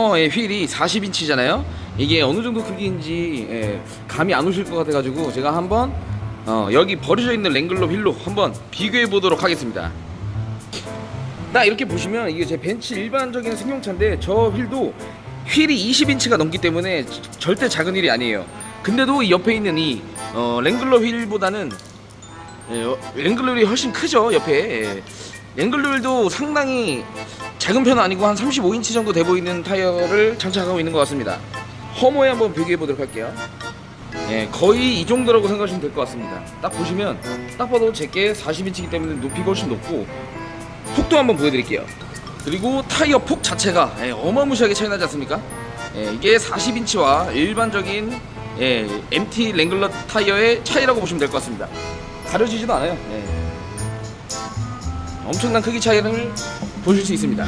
어, 예, 휠이 40인치잖아요. 이게 어느 정도 크기인지 예, 감이 안 오실 것 같아가지고 제가 한번 어, 여기 버려져 있는 랭글러 휠로 한번 비교해 보도록 하겠습니다. 딱 이렇게 보시면 이게 제 벤츠 일반적인 승용차인데 저 휠도 휠이 20인치가 넘기 때문에 저- 절대 작은 휠이 아니에요. 근데도 이 옆에 있는 이 어, 랭글러 휠보다는 예, 어, 랭글러 휠이 훨씬 크죠 옆에. 예. 랭글러 휠도 상당히 작은 편은 아니고 한 35인치 정도 돼 보이는 타이어를 장착하고 있는 것 같습니다. 허모에 한번 비교해 보도록 할게요. 예, 거의 이 정도라고 생각하시면 될 것 같습니다. 딱 보시면 딱 봐도 제게 40인치이기 때문에 높이가 훨씬 높고 폭도 한번 보여드릴게요. 그리고 타이어 폭 자체가 예, 어마무시하게 차이 나지 않습니까? 예, 이게 40인치와 일반적인 예, MT 랭글러 타이어의 차이라고 보시면 될 것 같습니다. 가려지지도 않아요. 예. 엄청난 크기 차이를 보실 수 있습니다.